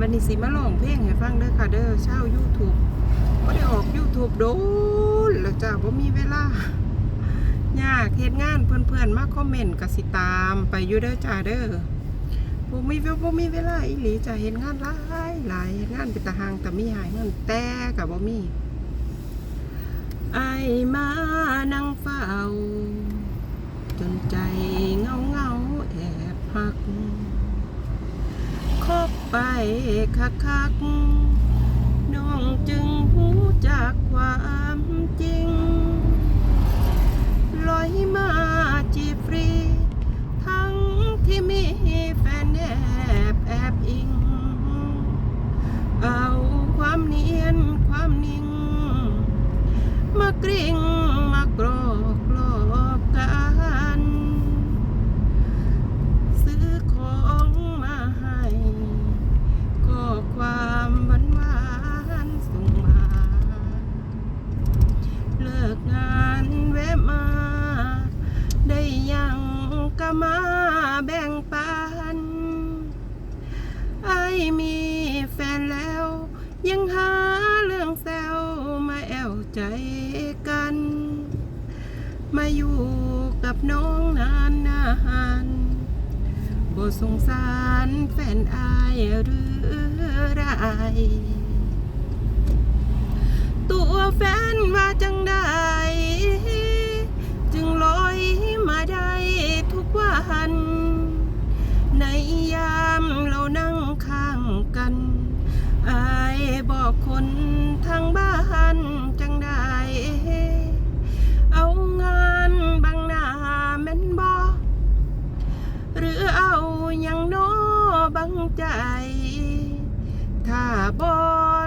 วันนี้สิมาลองเพลงให้ฟังเด้อค่ะเด้อเช่า YouTube บ่ได้ออก YouTube โดนแล้วจ้าบ่มีเวลายากเฮ็ดงานเพื่อนๆมาคอมเมนต์ก็สิตามไปอยู่เด้อจ้าเด้อบ่มีบ่มีเวลาอีหลีจ้าเฮ็ดงานหลายหลายเฮ็ดงานเป็นตาหางแต่มีหายเงินแต่ก็บ่มีไอ้มานั่งเฝ้า จนใจเงาเงาแอบหัก ไปคักคักน้องจึงหูจากความ ก็มาแบ่งปันไอมีแฟนแล้ว ยังหาเรื่องแซวมาแอวใจกัน มาอยู่กับน้องนานนานบ่สงสารแฟนอายหรือไรตัวแฟนว่าจังได้ายบอกคนทางบ้านจังได้เอางานบางหน้าแม่นบอหรือเอาอย่างโน้บังใจ ถ้าบอ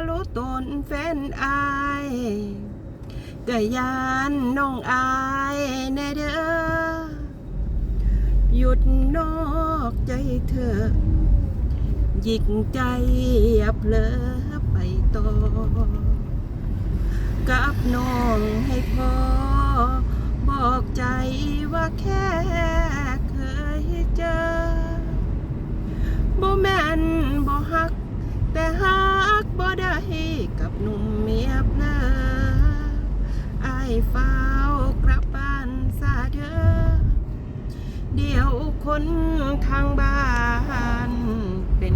รู้ตนแฟนอายก็ยานน้องอายแน่เด้อหยุดนอกใจเธอหยิกใจอย่าเผล อไปต่อกับน้องให้พอบอกใจว่าแค่เคยเจอบ่แม่นบ่ฮัก แต่ฮักบ่ได้กับหนุ่มเมียเพลออายฟ้ากลับบ้านซาเดอเดี๋ยวคนทางบ้านเป็น